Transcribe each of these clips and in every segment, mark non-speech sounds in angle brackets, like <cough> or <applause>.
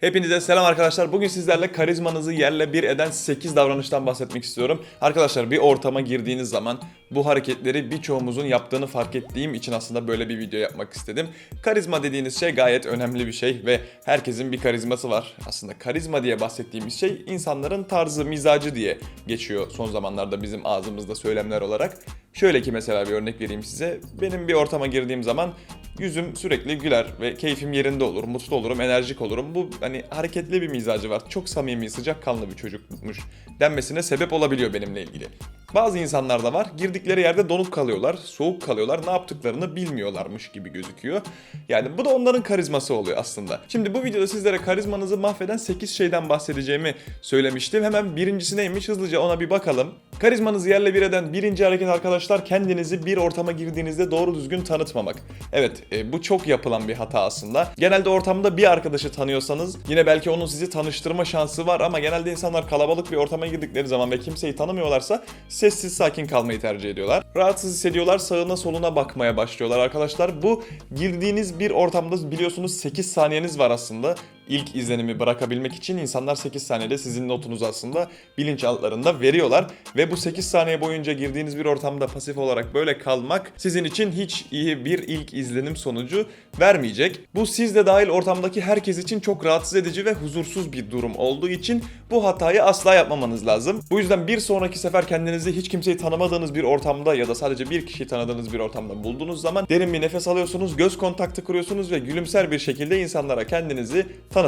Hepinize selam arkadaşlar. Bugün sizlerle karizmanızı yerle bir eden 8 davranıştan bahsetmek istiyorum. Arkadaşlar bir ortama girdiğiniz zaman bu hareketleri birçoğumuzun yaptığını fark ettiğim için aslında böyle bir video yapmak istedim. Karizma dediğiniz şey gayet önemli bir şey ve herkesin bir karizması var. Aslında karizma diye bahsettiğimiz şey insanların tarzı, mizacı diye geçiyor son zamanlarda bizim ağzımızda söylemler olarak. Şöyle ki mesela bir örnek vereyim size. Benim bir ortama girdiğim zaman yüzüm sürekli güler ve keyfim yerinde olur, mutlu olurum, enerjik olurum. Bu hani hareketli bir mizacı var. Çok samimi, sıcakkanlı bir çocukmuş denmesine sebep olabiliyor benimle ilgili. Bazı insanlar da var. Girdikleri yerde donuk kalıyorlar, soğuk kalıyorlar. Ne yaptıklarını bilmiyorlarmış gibi gözüküyor. Yani bu da onların karizması oluyor aslında. Şimdi bu videoda sizlere karizmanızı mahveden 8 şeyden bahsedeceğimi söylemiştim. Hemen birincisi neymiş hızlıca ona bir bakalım. Karizmanızı yerle bir eden birinci hareket arkadaşlar kendinizi bir ortama girdiğinizde doğru düzgün tanıtmamak. Evet e, bu çok yapılan bir hata aslında. Genelde ortamda bir arkadaşı tanıyorsanız yine belki onun sizi tanıştırma şansı var ama genelde insanlar kalabalık bir ortama girdikleri zaman ve kimseyi tanımıyorlarsa sessiz sakin kalmayı tercih ediyorlar. Rahatsız hissediyorlar sağına soluna bakmaya başlıyorlar arkadaşlar. Bu girdiğiniz bir ortamda biliyorsunuz 8 saniyeniz var aslında ilk izlenimi bırakabilmek için insanlar 8 saniyede sizin notunuzu aslında bilinçaltlarında veriyorlar. Ve bu 8 saniye boyunca girdiğiniz bir ortamda pasif olarak böyle kalmak sizin için hiç iyi bir ilk izlenim sonucu vermeyecek. Bu siz de dahil ortamdaki herkes için çok rahatsız edici ve huzursuz bir durum olduğu için bu hatayı asla yapmamanız lazım. Bu yüzden bir sonraki sefer kendinizi hiç kimseyi tanımadığınız bir ortamda ya da sadece bir kişiyi tanıdığınız bir ortamda bulduğunuz zaman derin bir nefes alıyorsunuz, göz kontaktı kuruyorsunuz ve gülümser bir şekilde insanlara kendinizi tanıtıyorsunuz.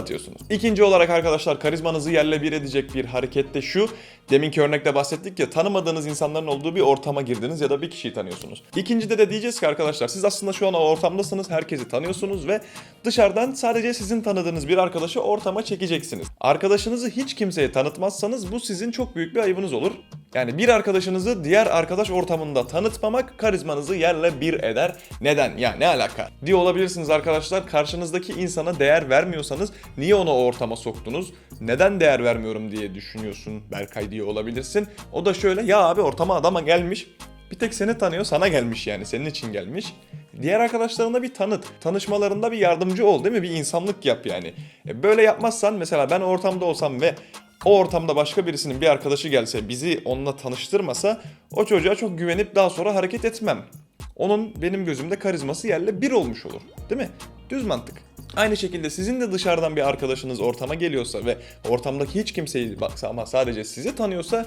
İkinci olarak arkadaşlar karizmanızı yerle bir edecek bir hareket de şu. Deminki örnekte bahsettik ya tanımadığınız insanların olduğu bir ortama girdiniz ya da bir kişiyi tanıyorsunuz. İkincide de diyeceğiz ki arkadaşlar siz aslında şu an o ortamdasınız, herkesi tanıyorsunuz ve dışarıdan sadece sizin tanıdığınız bir arkadaşı ortama çekeceksiniz. Arkadaşınızı hiç kimseye tanıtmazsanız bu sizin çok büyük bir ayıbınız olur. Yani bir arkadaşınızı diğer arkadaş ortamında tanıtmamak karizmanızı yerle bir eder. Neden? Ya ne alaka? Diye olabilirsiniz arkadaşlar. Karşınızdaki insana değer vermiyorsanız niye onu o ortama soktunuz? Neden değer vermiyorum diye düşünüyorsun Berkay diye olabilirsin. O da şöyle ya abi ortama adama gelmiş. Bir tek seni tanıyor sana gelmiş yani senin için gelmiş. Diğer arkadaşlarına bir tanıt. Tanışmalarında bir yardımcı ol değil mi? Bir insanlık yap yani. E böyle yapmazsan mesela ben ortamda olsam ve o ortamda başka birisinin bir arkadaşı gelse bizi onunla tanıştırmasa o çocuğa çok güvenip daha sonra hareket etmem. Onun benim gözümde karizması yerle bir olmuş olur. Değil mi? Düz mantık. Aynı şekilde sizin de dışarıdan bir arkadaşınız ortama geliyorsa ve ortamdaki hiç kimseyi baksa ama sadece sizi tanıyorsa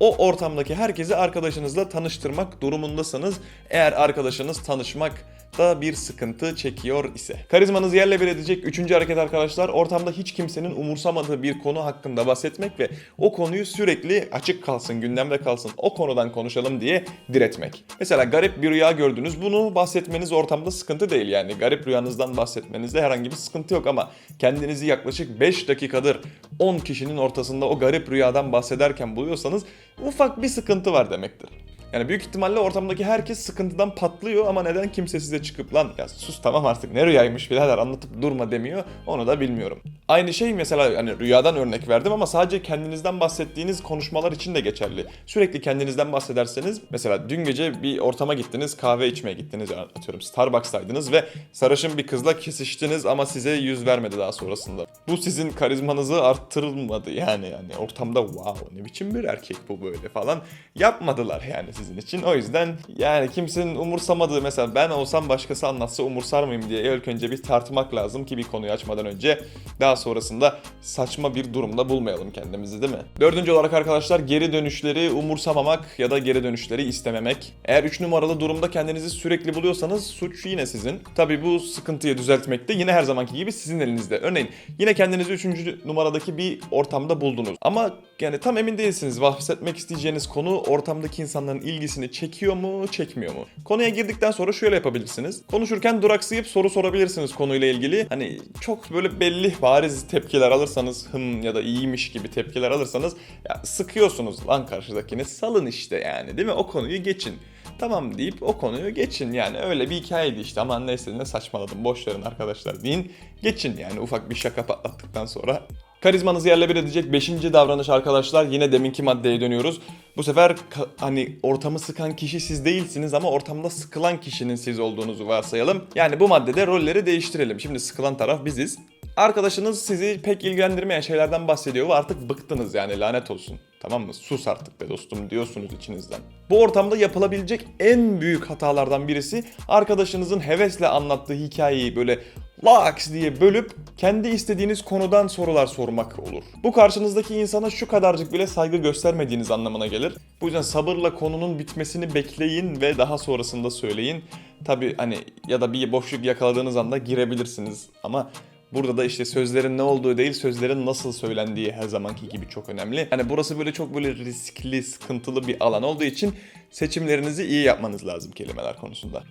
o ortamdaki herkesi arkadaşınızla tanıştırmak durumundasınız. Eğer arkadaşınız tanışmak da bir sıkıntı çekiyor ise. Karizmanızı yerle bir edecek üçüncü hareket arkadaşlar ortamda hiç kimsenin umursamadığı bir konu hakkında bahsetmek ve o konuyu sürekli açık kalsın, gündemde kalsın, o konudan konuşalım diye diretmek. Mesela garip bir rüya gördünüz. Bunu bahsetmeniz ortamda sıkıntı değil yani. Garip rüyanızdan bahsetmenizde herhangi bir sıkıntı yok ama kendinizi yaklaşık 5 dakikadır 10 kişinin ortasında o garip rüyadan bahsederken buluyorsanız ufak bir sıkıntı var demektir. Yani büyük ihtimalle ortamdaki herkes sıkıntıdan patlıyor ama neden kimse size çıkıp lan ya sus tamam artık ne rüyaymış birader anlatıp durma demiyor onu da bilmiyorum. Aynı şey mesela hani rüyadan örnek verdim ama sadece kendinizden bahsettiğiniz konuşmalar için de geçerli. Sürekli kendinizden bahsederseniz mesela dün gece bir ortama gittiniz kahve içmeye gittiniz yani atıyorum Starbucks'taydınız ve sarışın bir kızla kesiştiniz ama size yüz vermedi daha sonrasında. Bu sizin karizmanızı arttırmadı yani yani ortamda wow ne biçim bir erkek bu böyle falan yapmadılar yani sizin için. O yüzden yani kimsenin umursamadığı mesela ben olsam başkası anlatsa umursar mıyım diye ilk önce bir tartmak lazım ki bir konuyu açmadan önce daha sonrasında saçma bir durumda bulmayalım kendimizi değil mi? Dördüncü olarak arkadaşlar geri dönüşleri umursamamak ya da geri dönüşleri istememek. Eğer 3 numaralı durumda kendinizi sürekli buluyorsanız suç yine sizin. Tabi bu sıkıntıyı düzeltmek de yine her zamanki gibi sizin elinizde. Örneğin yine kendinizi 3. numaradaki bir ortamda buldunuz. Ama yani tam emin değilsiniz bahsetmek isteyeceğiniz konu ortamdaki insanların ilgisini çekiyor mu, çekmiyor mu? Konuya girdikten sonra şöyle yapabilirsiniz. Konuşurken duraksayıp soru sorabilirsiniz konuyla ilgili. Hani çok böyle belli, bariz tepkiler alırsanız, hım ya da iyiymiş gibi tepkiler alırsanız ya sıkıyorsunuz lan karşıdakini. Salın işte yani değil mi? O konuyu geçin. Tamam deyip o konuyu geçin yani öyle bir hikayeydi işte aman neyse ne saçmaladım boş arkadaşlar deyin geçin yani ufak bir şaka patlattıktan sonra Karizmanızı yerle bir edecek 5. davranış arkadaşlar. Yine deminki maddeye dönüyoruz. Bu sefer hani ortamı sıkan kişi siz değilsiniz ama ortamda sıkılan kişinin siz olduğunuzu varsayalım. Yani bu maddede rolleri değiştirelim. Şimdi sıkılan taraf biziz. Arkadaşınız sizi pek ilgilendirmeyen şeylerden bahsediyor ve artık bıktınız yani lanet olsun. Tamam mı? Sus artık be dostum diyorsunuz içinizden. Bu ortamda yapılabilecek en büyük hatalardan birisi arkadaşınızın hevesle anlattığı hikayeyi böyle laks diye bölüp kendi istediğiniz konudan sorular sormak olur. Bu karşınızdaki insana şu kadarcık bile saygı göstermediğiniz anlamına gelir. Bu yüzden sabırla konunun bitmesini bekleyin ve daha sonrasında söyleyin. Tabi hani ya da bir boşluk yakaladığınız anda girebilirsiniz ama Burada da işte sözlerin ne olduğu değil, sözlerin nasıl söylendiği her zamanki gibi çok önemli. Yani burası böyle çok böyle riskli, sıkıntılı bir alan olduğu için seçimlerinizi iyi yapmanız lazım kelimeler konusunda.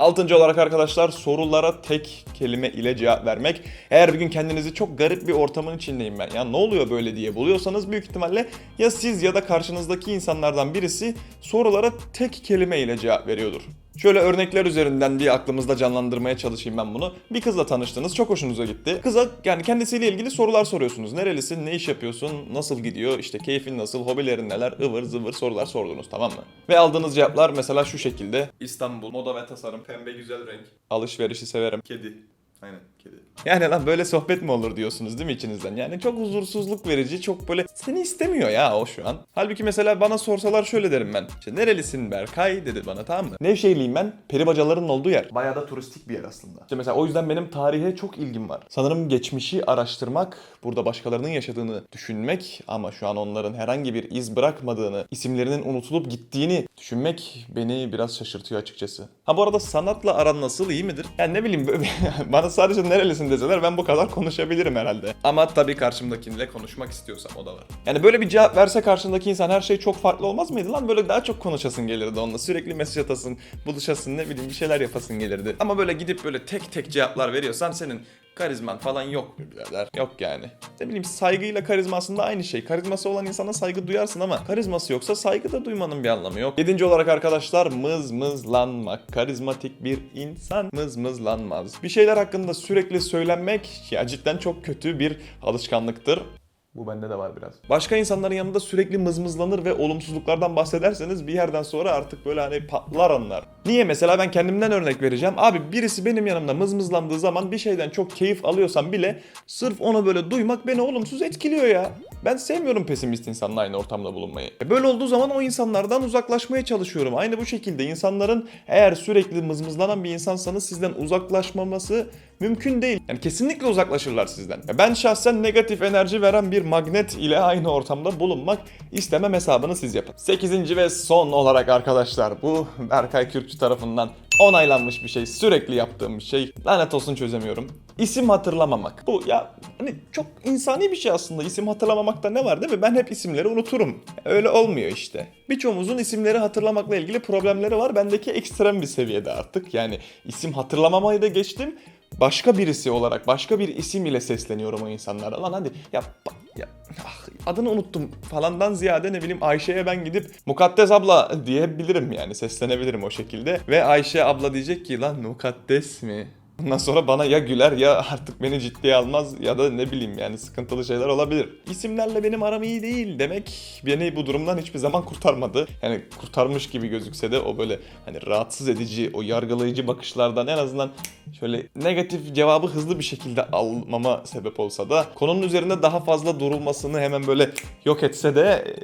Altıncı olarak arkadaşlar sorulara tek kelime ile cevap vermek. Eğer bir gün kendinizi çok garip bir ortamın içindeyim ben ya ne oluyor böyle diye buluyorsanız büyük ihtimalle ya siz ya da karşınızdaki insanlardan birisi sorulara tek kelime ile cevap veriyordur. Şöyle örnekler üzerinden bir aklımızda canlandırmaya çalışayım ben bunu. Bir kızla tanıştınız, çok hoşunuza gitti. Kıza yani kendisiyle ilgili sorular soruyorsunuz. Nerelisin, ne iş yapıyorsun, nasıl gidiyor, işte keyfin nasıl, hobilerin neler, ıvır zıvır sorular sordunuz tamam mı? Ve aldığınız cevaplar mesela şu şekilde. İstanbul, moda ve tasarım, pembe güzel renk. Alışverişi severim. Kedi. Aynen kedi. Yani lan böyle sohbet mi olur diyorsunuz değil mi içinizden? Yani çok huzursuzluk verici, çok böyle seni istemiyor ya o şu an. Halbuki mesela bana sorsalar şöyle derim ben. İşte nerelisin Berkay dedi bana tamam mı? Nevşehirliyim ben. Peri bacaların olduğu yer. Bayağı da turistik bir yer aslında. İşte mesela o yüzden benim tarihe çok ilgim var. Sanırım geçmişi araştırmak, burada başkalarının yaşadığını düşünmek ama şu an onların herhangi bir iz bırakmadığını, isimlerinin unutulup gittiğini düşünmek beni biraz şaşırtıyor açıkçası. Ha bu arada sanatla aran nasıl iyi midir? Yani ne bileyim <laughs> bana sadece nerelisin deseler ben bu kadar konuşabilirim herhalde. Ama tabii karşımdakiyle konuşmak istiyorsam o da var. Yani böyle bir cevap verse karşındaki insan her şey çok farklı olmaz mıydı lan? Böyle daha çok konuşasın gelirdi onunla. Sürekli mesaj atasın, buluşasın ne bileyim bir şeyler yapasın gelirdi. Ama böyle gidip böyle tek tek cevaplar veriyorsan senin karizman falan yok mu birader? Yok yani. Ne bileyim saygıyla karizma aslında aynı şey. Karizması olan insana saygı duyarsın ama karizması yoksa saygı da duymanın bir anlamı yok. Yedinci olarak arkadaşlar mızmızlanmak. Karizmatik bir insan mızmızlanmaz. Bir şeyler hakkında sürekli söylenmek ya cidden çok kötü bir alışkanlıktır. Bu bende de var biraz. Başka insanların yanında sürekli mızmızlanır ve olumsuzluklardan bahsederseniz bir yerden sonra artık böyle hani patlar onlar. Niye mesela ben kendimden örnek vereceğim. Abi birisi benim yanımda mızmızlandığı zaman bir şeyden çok keyif alıyorsam bile sırf onu böyle duymak beni olumsuz etkiliyor ya. Ben sevmiyorum pesimist insanla aynı ortamda bulunmayı. E Böyle olduğu zaman o insanlardan uzaklaşmaya çalışıyorum. Aynı bu şekilde insanların eğer sürekli mızmızlanan bir insansanız sizden uzaklaşmaması mümkün değil. Yani kesinlikle uzaklaşırlar sizden. Ben şahsen negatif enerji veren bir magnet ile aynı ortamda bulunmak istemem hesabını siz yapın. 8. ve son olarak arkadaşlar bu Berkay Kürkçü tarafından onaylanmış bir şey. Sürekli yaptığım bir şey. Lanet olsun çözemiyorum. İsim hatırlamamak. Bu ya hani çok insani bir şey aslında. İsim hatırlamamakta ne var değil mi? Ben hep isimleri unuturum. Öyle olmuyor işte. Birçoğumuzun isimleri hatırlamakla ilgili problemleri var. Bendeki ekstrem bir seviyede artık. Yani isim hatırlamamayı da geçtim. Başka birisi olarak, başka bir isim ile sesleniyorum o insanlara. Lan hadi ya, ya ah, adını unuttum falandan ziyade ne bileyim Ayşe'ye ben gidip mukaddes abla diyebilirim yani seslenebilirim o şekilde. Ve Ayşe abla diyecek ki lan mukaddes mi? Ondan sonra bana ya güler ya artık beni ciddiye almaz ya da ne bileyim yani sıkıntılı şeyler olabilir. İsimlerle benim aram iyi değil demek beni bu durumdan hiçbir zaman kurtarmadı. Yani kurtarmış gibi gözükse de o böyle hani rahatsız edici, o yargılayıcı bakışlardan en azından şöyle negatif cevabı hızlı bir şekilde almama sebep olsa da konunun üzerinde daha fazla durulmasını hemen böyle yok etse de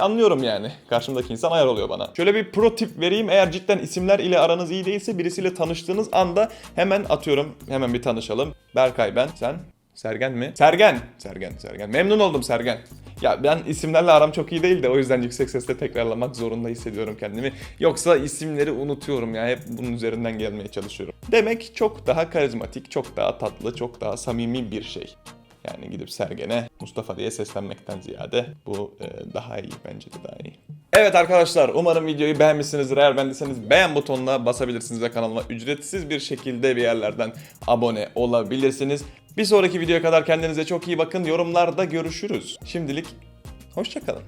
anlıyorum yani. Karşımdaki insan ayar oluyor bana. Şöyle bir pro tip vereyim. Eğer cidden isimler ile aranız iyi değilse birisiyle tanıştığınız anda hemen atıyorum. Hemen bir tanışalım. Berkay ben. Sen? Sergen mi? Sergen. Sergen, Sergen. Memnun oldum Sergen. Ya ben isimlerle aram çok iyi değil de o yüzden yüksek sesle tekrarlamak zorunda hissediyorum kendimi. Yoksa isimleri unutuyorum ya hep bunun üzerinden gelmeye çalışıyorum. Demek çok daha karizmatik, çok daha tatlı, çok daha samimi bir şey. Yani gidip Sergen'e Mustafa diye seslenmekten ziyade bu e, daha iyi bence de daha iyi. Evet arkadaşlar umarım videoyu beğenmişsinizdir. Eğer beğendiyseniz beğen butonuna basabilirsiniz ve kanalıma ücretsiz bir şekilde bir yerlerden abone olabilirsiniz. Bir sonraki videoya kadar kendinize çok iyi bakın. Yorumlarda görüşürüz. Şimdilik hoşçakalın.